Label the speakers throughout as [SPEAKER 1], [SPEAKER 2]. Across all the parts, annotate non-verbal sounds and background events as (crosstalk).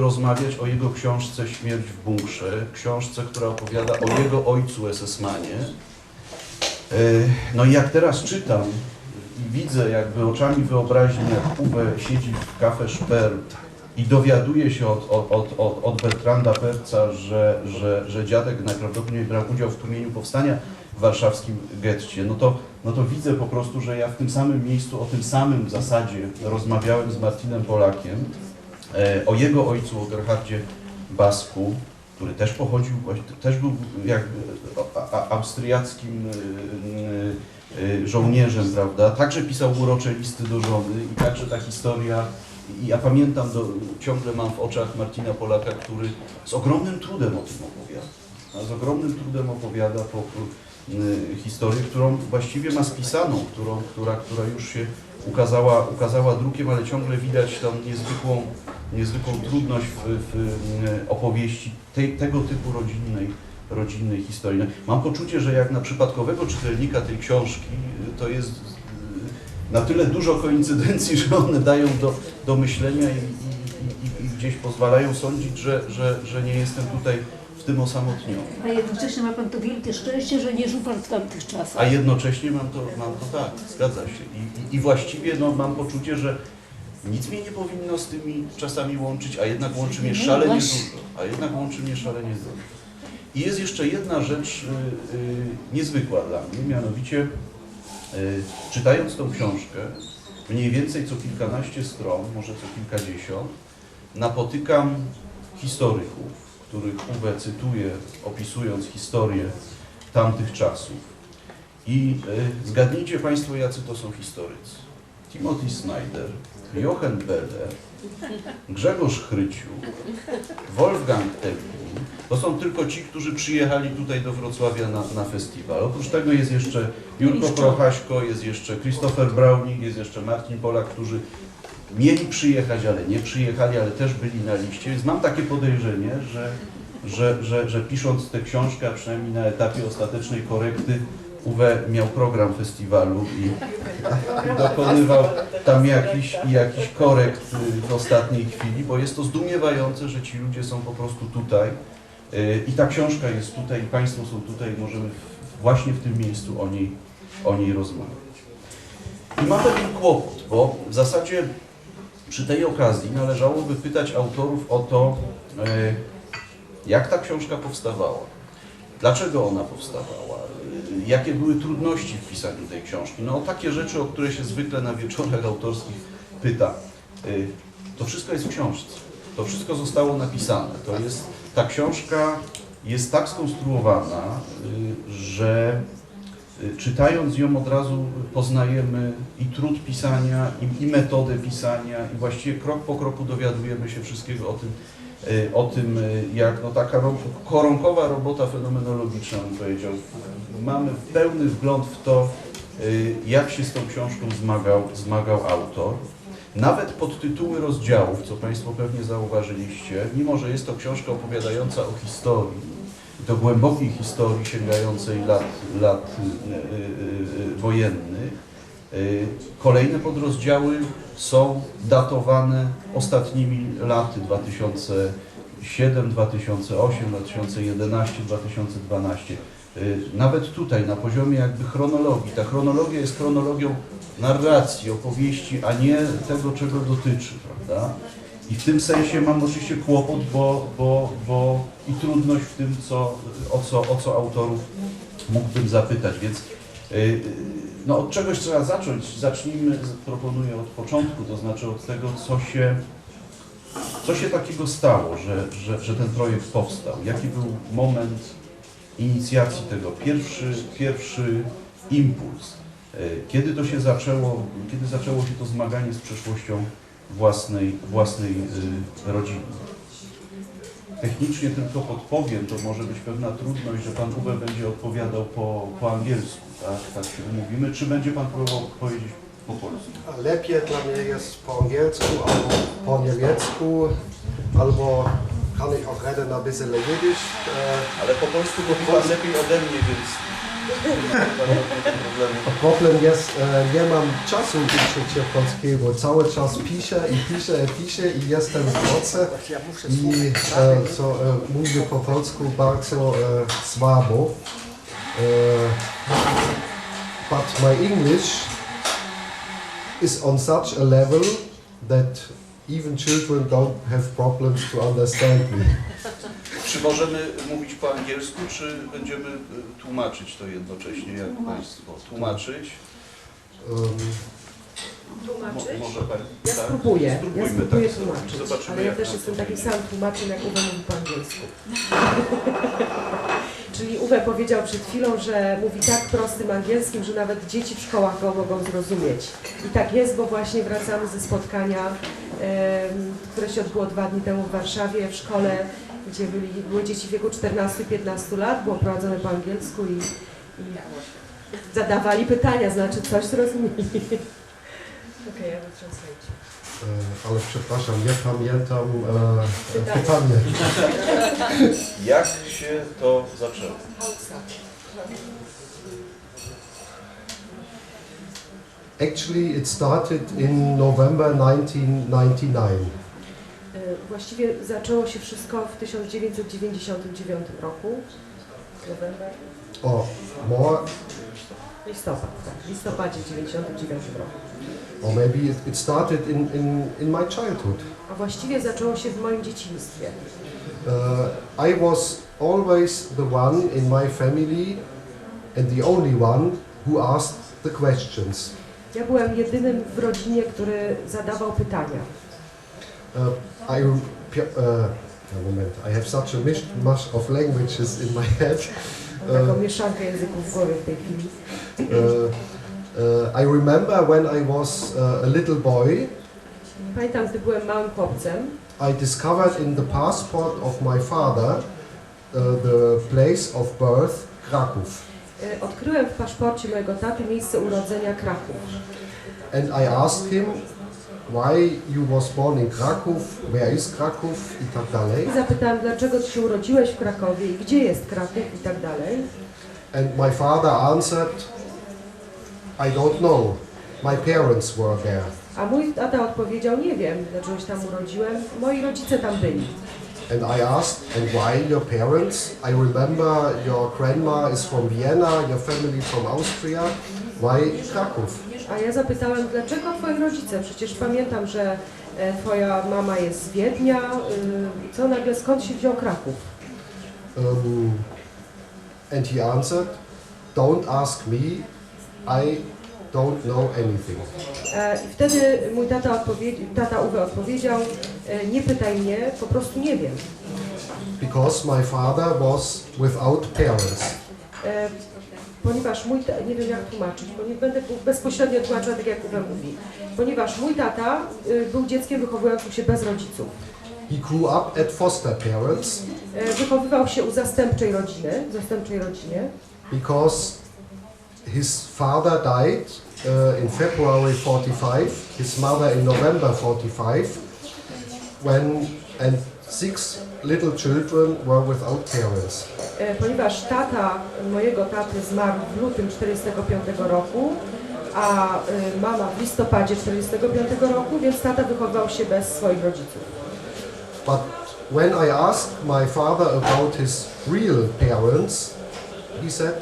[SPEAKER 1] rozmawiać o jego książce Śmierć w bunkrze, książce, która opowiada o jego ojcu SS-manie. E, No i jak teraz czytam i widzę jakby oczami wyobraźni, jak Uwe siedzi w Cafe Sper i dowiaduje się od, od, od, od, Bertranda Perca, że, że, że dziadek najprawdopodobniej brał udział w tłumieniu powstania w warszawskim getcie, no to, no to widzę po prostu, że ja w tym samym miejscu, o tym samym zasadzie rozmawiałem z Martinem Polakiem, o jego ojcu, o Gerhardzie Basku, który też pochodził, też był jakby a- austriackim y, żołnierzem, prawda? Także pisał urocze listy do żony i także ta historia, i ja pamiętam, do, ciągle mam w oczach Martina Polaka, który z ogromnym trudem o tym opowiada. A Z ogromnym trudem opowiada po, historię, którą właściwie ma spisaną, którą, która, która już się ukazała, ukazała drukiem, ale ciągle widać tam niezwykłą, niezwykłą trudność w, w y, opowieści tej, tego typu rodzinnej, rodzinnej historii. No, Mam poczucie, że jak na przypadkowego czytelnika tej książki, y, to jest y, na tyle dużo koincydencji, (laughs) że one dają do, do myślenia i, i, i, i gdzieś pozwalają sądzić, że, że, że nie jestem tutaj w tym osamotniony.
[SPEAKER 2] A jednocześnie ma Pan to wielkie szczęście, że nie żył Pan w tamtych czasach.
[SPEAKER 1] A jednocześnie mam to, mam to tak, zgadza się. I, i, i właściwie no, mam poczucie, że nic mnie nie powinno z tymi czasami łączyć, a jednak łączy mnie
[SPEAKER 2] No
[SPEAKER 1] szalenie dużo. A jednak łączy mnie szalenie dużo. I jest jeszcze jedna rzecz y, y, niezwykła dla mnie, mianowicie y, czytając tą książkę, mniej więcej co kilkanaście stron, może co kilkadziesiąt, napotykam historyków, których Uwe cytuje, opisując historię tamtych czasów. I y, zgadnijcie Państwo, jacy to są historycy. Timothy Snyder, Jochen Belle, Grzegorz Chryciu, Wolfgang Epping. To są tylko ci, którzy przyjechali tutaj do Wrocławia na, na festiwal. Oprócz tego jest jeszcze Jurko. Prochaśko, jest jeszcze Christopher Browning, jest jeszcze Martin Polak, którzy mieli przyjechać, ale nie przyjechali, ale też byli na liście. Więc mam takie podejrzenie, że, że, że, że pisząc tę książkę, a przynajmniej na etapie ostatecznej korekty, Uwe miał program festiwalu i, dokonywał tam jakiś, jakiś korekt y, w ostatniej chwili, bo jest to zdumiewające, że ci ludzie są po prostu tutaj. Y, i ta książka jest tutaj i Państwo są tutaj możemy właśnie w tym miejscu o niej, o niej rozmawiać. I mam pewien kłopot, bo w zasadzie przy tej okazji należałoby pytać autorów o to, e, jak ta książka powstawała, dlaczego ona powstawała, jakie były trudności w pisaniu tej książki. No takie rzeczy, o które się zwykle na wieczorach autorskich pyta. E, To wszystko jest w książce, to wszystko zostało napisane. To jest, ta książka jest tak skonstruowana, e, że Y, Czytając ją od razu poznajemy i trud pisania, i, i metodę pisania, i właściwie krok po kroku dowiadujemy się wszystkiego o tym, y, o tym y, jak no, taka ro- koronkowa robota fenomenologiczna, bym powiedział. Mamy pełny wgląd w to, y, jak się z tą książką zmagał, zmagał autor. Nawet podtytuły rozdziałów, co Państwo pewnie zauważyliście, mimo że jest to książka opowiadająca o historii, to głębokiej historii sięgającej lat, lat y, y, y, wojennych. Y, Kolejne podrozdziały są datowane ostatnimi laty 2007, 2008, 2011, 2012. Y, Nawet tutaj na poziomie jakby chronologii. Ta chronologia jest chronologią narracji, opowieści, a nie tego, czego dotyczy, prawda? I w tym sensie mam oczywiście kłopot, bo, bo, bo i trudność w tym, co, o, co, o co autorów mógłbym zapytać, więc y, y, no, od czegoś trzeba zacząć. Zacznijmy, proponuję od początku, to znaczy od tego, co się, co się takiego stało, że, że, że ten projekt powstał. Jaki był moment inicjacji tego, pierwszy, pierwszy impuls. Y, Kiedy to się zaczęło, kiedy zaczęło się to zmaganie z przeszłością własnej, własnej y, rodziny. Technicznie tylko podpowiem, to może być pewna trudność, że Pan Uwe będzie odpowiadał po, po angielsku, tak? Tak się umówimy. Czy będzie Pan próbował powiedzieć po polsku?
[SPEAKER 3] Lepiej dla mnie jest po angielsku albo po niemiecku, albo kann ich auch reden ein bisschen Jiddisch.
[SPEAKER 1] Ale po polsku go chyba lepiej ode mnie, więc (laughs)
[SPEAKER 3] Problem jest, e, nie mam czasu uczyć się polskiego. Cały czas piszę i piszę i piszę i jestem w drodze i e, co, e, mówię po polsku bardzo e, słabo. E, but my English is on such a level that even children don't have problems to understand me. (laughs)
[SPEAKER 1] Czy możemy mówić po angielsku, czy będziemy y, tłumaczyć to jednocześnie, jak Państwo? Tłumaczyć?
[SPEAKER 3] Um,
[SPEAKER 1] Mo,
[SPEAKER 4] Tłumaczyć?
[SPEAKER 1] może Pani?
[SPEAKER 4] Ja
[SPEAKER 1] tak?
[SPEAKER 4] spróbuję, ja
[SPEAKER 1] Spróbujmy,
[SPEAKER 4] spróbuję
[SPEAKER 1] tak.
[SPEAKER 4] tłumaczyć,
[SPEAKER 1] Zobaczymy,
[SPEAKER 4] ale ja
[SPEAKER 1] jak
[SPEAKER 4] też
[SPEAKER 1] nam
[SPEAKER 4] jestem
[SPEAKER 1] to
[SPEAKER 4] takim
[SPEAKER 1] wyjdzie.
[SPEAKER 4] samym tłumaczem, jak Uwe mówi po angielsku. (laughs) Czyli Uwe powiedział przed chwilą, że mówi tak prostym angielskim, że nawet dzieci w szkołach go mogą zrozumieć. I tak jest, bo właśnie wracamy ze spotkania, em, które się odbyło dwa dni temu w Warszawie, w szkole, gdzie byli, były dzieci w wieku 14-15 lat, było prowadzone po angielsku i, i zadawali pytania, znaczy coś zrozumieli. (laughs) Okej, ja will translate.
[SPEAKER 3] e, ale przepraszam, nie pamiętam e,
[SPEAKER 4] Pytanie.
[SPEAKER 3] pytanie. (laughs)
[SPEAKER 1] Jak się to zaczęło?
[SPEAKER 3] Actually, it started in November 1999.
[SPEAKER 4] E, Właściwie zaczęło się wszystko w 1999 roku. November,
[SPEAKER 3] Or more,
[SPEAKER 4] listopad, tak, w listopadzie 99 roku.
[SPEAKER 3] or maybe it, it started in, in, in my childhood.
[SPEAKER 4] A właściwie zaczęło się w moim dzieciństwie.
[SPEAKER 3] Uh, I was always the one in my family and the only one who asked the questions.
[SPEAKER 4] Ja byłem jedynym w rodzinie, który zadawał pytania.
[SPEAKER 3] Uh, I, uh, a moment, I have such a mishmash of languages in my head.
[SPEAKER 4] Taką
[SPEAKER 3] E.
[SPEAKER 4] mieszankę języków w głowie w tej chwili.
[SPEAKER 3] Uh, uh, I remember when I was uh, a little boy,
[SPEAKER 4] Pamiętam, gdy byłem małym chłopcem,
[SPEAKER 3] I discovered in the passport of my father uh, the place of birth, Kraków.
[SPEAKER 4] e, odkryłem w paszporcie mojego taty miejsce urodzenia Kraków.
[SPEAKER 3] And I asked him why you was born in Kraków, where is Kraków i tak dalej.
[SPEAKER 4] I zapytałem, dlaczego ty się urodziłeś w Krakowie i gdzie jest Kraków i tak dalej.
[SPEAKER 3] And my father answered, I don't know. My parents were there.
[SPEAKER 4] A mój tata odpowiedział, nie wiem, dlaczego się tam urodziłem, moi rodzice tam byli.
[SPEAKER 3] And I asked, and why your parents? I remember your grandma is from Vienna, your family from Austria. Why Kraków?
[SPEAKER 4] A ja zapytałem, dlaczego twoi rodzice? Przecież pamiętam, że e, twoja mama jest z Wiednia. Y, co nagle, skąd się wziął Kraków?
[SPEAKER 3] Um, and he answered, Don't ask me, I don't know anything.
[SPEAKER 4] E, I wtedy mój tata, odpowiedzi, tata Uwe odpowiedział, nie pytaj mnie, po prostu nie wiem.
[SPEAKER 3] Because my father was without parents.
[SPEAKER 4] E, ponieważ mój, ta, nie wiem jak tłumaczyć, bo nie będę bezpośrednio tłumaczyła tak jak Uwe mówi. Ponieważ mój tata y, był dzieckiem wychowującym się bez rodziców.
[SPEAKER 3] He grew up at foster parents
[SPEAKER 4] E, wychowywał się u zastępczej rodziny, zastępczej rodzinie,
[SPEAKER 3] because his father died uh, in February 45, his mother in November 45, when and six little children were without parents.
[SPEAKER 4] e, ponieważ tata mojego taty zmarł w lutym 45 roku, a y, mama w listopadzie 45 roku, więc tata wychowywał się bez swoich rodziców.
[SPEAKER 3] But when I asked my father about his real parents, he said,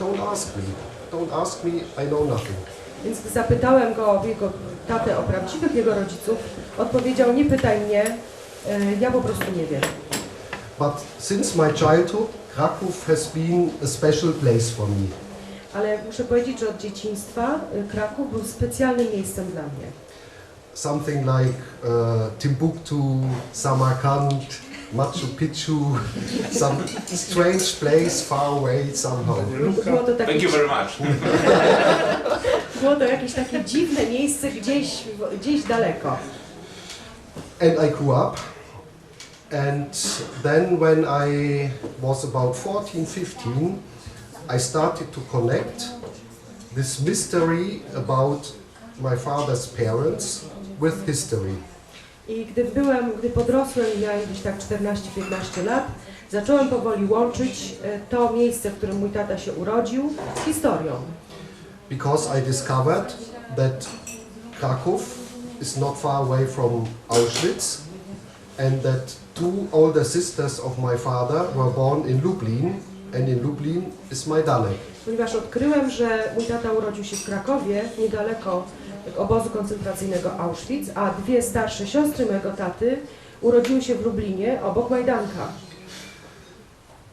[SPEAKER 3] Don't ask me. Don't ask me, I know nothing.
[SPEAKER 4] Więc zapytałem go o jego tatę o prawdziwych jego rodziców, odpowiedział, nie pytaj mnie, e, ja po prostu nie wiem.
[SPEAKER 3] But since my childhood, Kraków has been a special place for me.
[SPEAKER 4] Ale muszę powiedzieć, że od dzieciństwa y, Kraków był specjalnym miejscem dla mnie.
[SPEAKER 3] Something like uh, Timbuktu, Samarkand, Machu Picchu, some strange place far away somehow.
[SPEAKER 4] Było to, takie,
[SPEAKER 5] Thank you very much. (laughs)
[SPEAKER 4] było to jakieś takie dziwne miejsce gdzieś, gdzieś daleko.
[SPEAKER 3] And I grew up. And then when I was about 14, 15, I started to connect this mystery about my father's parents with history.
[SPEAKER 4] I gdy byłem, gdy podrosłem i miałem gdzieś tak 14-15 lat, zacząłem powoli łączyć e, to miejsce, w którym mój tata się urodził, z historią.
[SPEAKER 3] because I discovered that Krakow is not far away from Auschwitz and that two older sisters of my father were born in Lublin and in Lublin is Majdanek.
[SPEAKER 4] Ponieważ odkryłem, że mój tata urodził się w Krakowie, niedaleko obozu koncentracyjnego Auschwitz, a dwie starsze siostry mojego taty urodziły się w Lublinie obok Majdanka.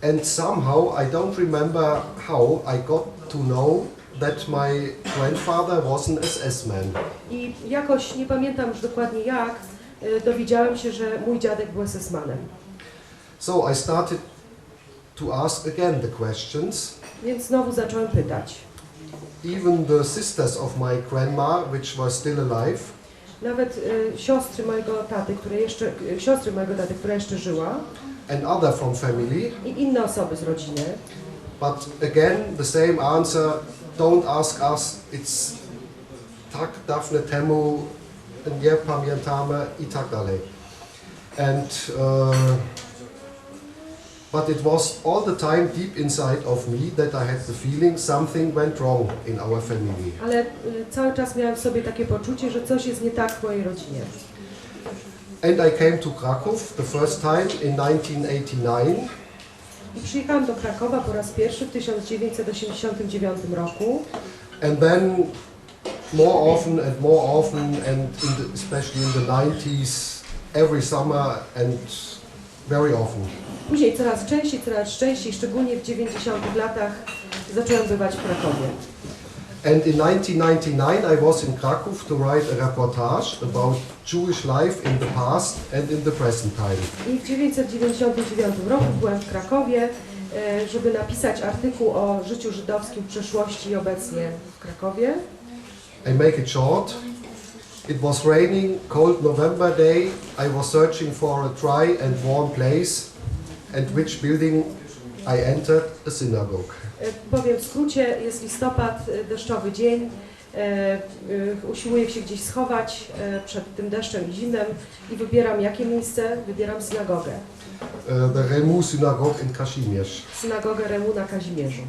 [SPEAKER 3] And somehow, I don't remember how, I got to know that my grandfather was an SS man.
[SPEAKER 4] I jakoś, nie pamiętam już dokładnie jak, y, dowiedziałem się, że mój dziadek był SS-manem.
[SPEAKER 3] So I started to ask again the questions.
[SPEAKER 4] Więc znowu zacząłem pytać.
[SPEAKER 3] Even the sisters of my grandma, which were still alive,
[SPEAKER 4] Nawet y, siostry mojego taty, które jeszcze, y, siostry mojego taty, która jeszcze żyła
[SPEAKER 3] and other from family,
[SPEAKER 4] i inne osoby z rodziny.
[SPEAKER 3] but again the same answer, don't ask us, it's tak dawne temu, nie pamiętamy i tak dalej. And uh, but it was all the time deep inside of me that I had the feeling something went wrong in our family.
[SPEAKER 4] Ale y, cały czas miałem w sobie takie poczucie, że coś jest nie tak w mojej rodzinie.
[SPEAKER 3] And I came to Krakow the first time in 1989
[SPEAKER 4] I przyjechałam do Krakowa po raz pierwszy w 1989 roku.
[SPEAKER 3] and then more often and more often and in the, especially in the 90s every summer and very often.
[SPEAKER 4] Później coraz częściej, coraz częściej, szczególnie w 90 latach zacząłem bywać w Krakowie.
[SPEAKER 3] And in 1999 I was in Krakow to write a reportage about Jewish life in the past and in the present time.
[SPEAKER 4] I w 1999 roku byłem w Krakowie, e, żeby napisać artykuł o życiu żydowskim w przeszłości i obecnie w Krakowie.
[SPEAKER 3] I make it short. It was raining, cold November day. I was searching for a dry and warm place, and which building I entered? A synagogue.
[SPEAKER 4] E, Powiem w skrócie, jest listopad, e, deszczowy dzień. E, e, Usiłuję się gdzieś schować e, przed tym deszczem i zimnem i wybieram jakie miejsce? Wybieram synagogę.
[SPEAKER 3] Uh, the Remu synagogue in Kazimierz.
[SPEAKER 4] Synagogę Remu na Kazimierzu.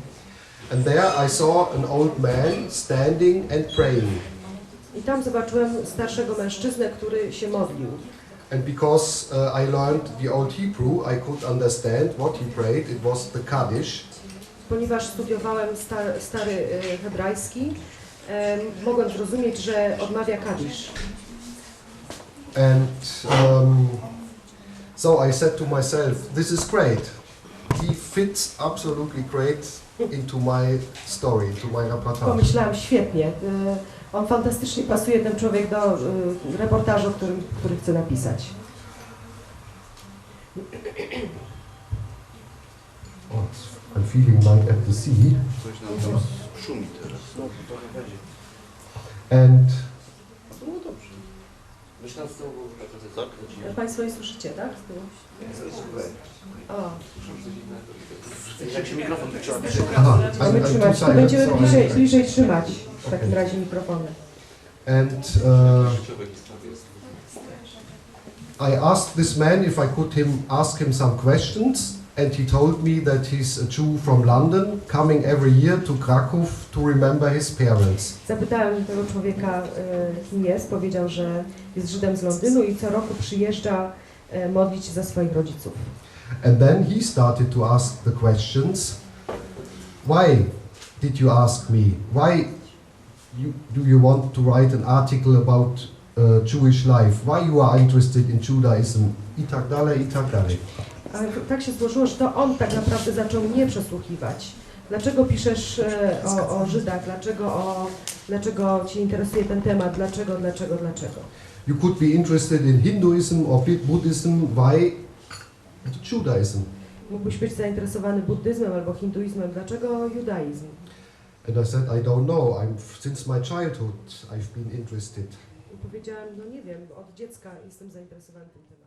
[SPEAKER 3] And there I saw an old man standing and praying.
[SPEAKER 4] I tam zobaczyłem starszego mężczyznę, który się modlił.
[SPEAKER 3] And because uh, I learned the Old Hebrew, I could understand what he prayed. It was the Kaddish.
[SPEAKER 4] Ponieważ studiowałem stary, stary e, hebrajski, em, mogłem zrozumieć, że odmawia kadisz.
[SPEAKER 3] And um, so I said to myself, this is great. He fits absolutely great into my story, into my reportage.
[SPEAKER 4] Pomyślałam, świetnie. On fantastycznie pasuje, ten człowiek, do y, reportażu, o którym, który chcę napisać.
[SPEAKER 3] I'm feeling like at the sea.
[SPEAKER 1] Coś nam tam szumi teraz.
[SPEAKER 3] And
[SPEAKER 1] No dobrze.
[SPEAKER 5] Myślę że
[SPEAKER 1] Tak?
[SPEAKER 4] Państwo nie słyszycie, tak? Z tyłu? O,
[SPEAKER 5] Jak się mikrofon
[SPEAKER 3] aha.
[SPEAKER 4] To
[SPEAKER 3] silent,
[SPEAKER 4] będziemy bliżej, bliżej trzymać w takim razie mikrofony.
[SPEAKER 3] And uh, I asked this man if I could him ask him some questions, and he told me that he's a Jew from London, coming every year to Krakow to remember his parents.
[SPEAKER 4] Zapytałem tego człowieka, y, kim jest. Powiedział, że jest Żydem z Londynu i co roku przyjeżdża y, modlić się za swoich rodziców.
[SPEAKER 3] And then he started to ask the questions. Why did you ask me? Why you, do you want to write an article about uh, Jewish life? Why you are interested in Judaism? I tak dalej, i tak dalej.
[SPEAKER 4] Ale tak się złożyło, że to on tak naprawdę zaczął mnie przesłuchiwać. Dlaczego piszesz e, o, o Żydach? Dlaczego, o, dlaczego Cię interesuje ten temat? Dlaczego, dlaczego, dlaczego?
[SPEAKER 3] You could be interested in Hinduism or Buddhism. Why Judaism?
[SPEAKER 4] Mógłbyś być zainteresowany buddyzmem albo hinduizmem. Dlaczego judaizm?
[SPEAKER 3] And I said, I don't know. I'm since my childhood I've been interested.
[SPEAKER 4] I powiedziałem, no nie wiem, od dziecka jestem zainteresowany tym tematem.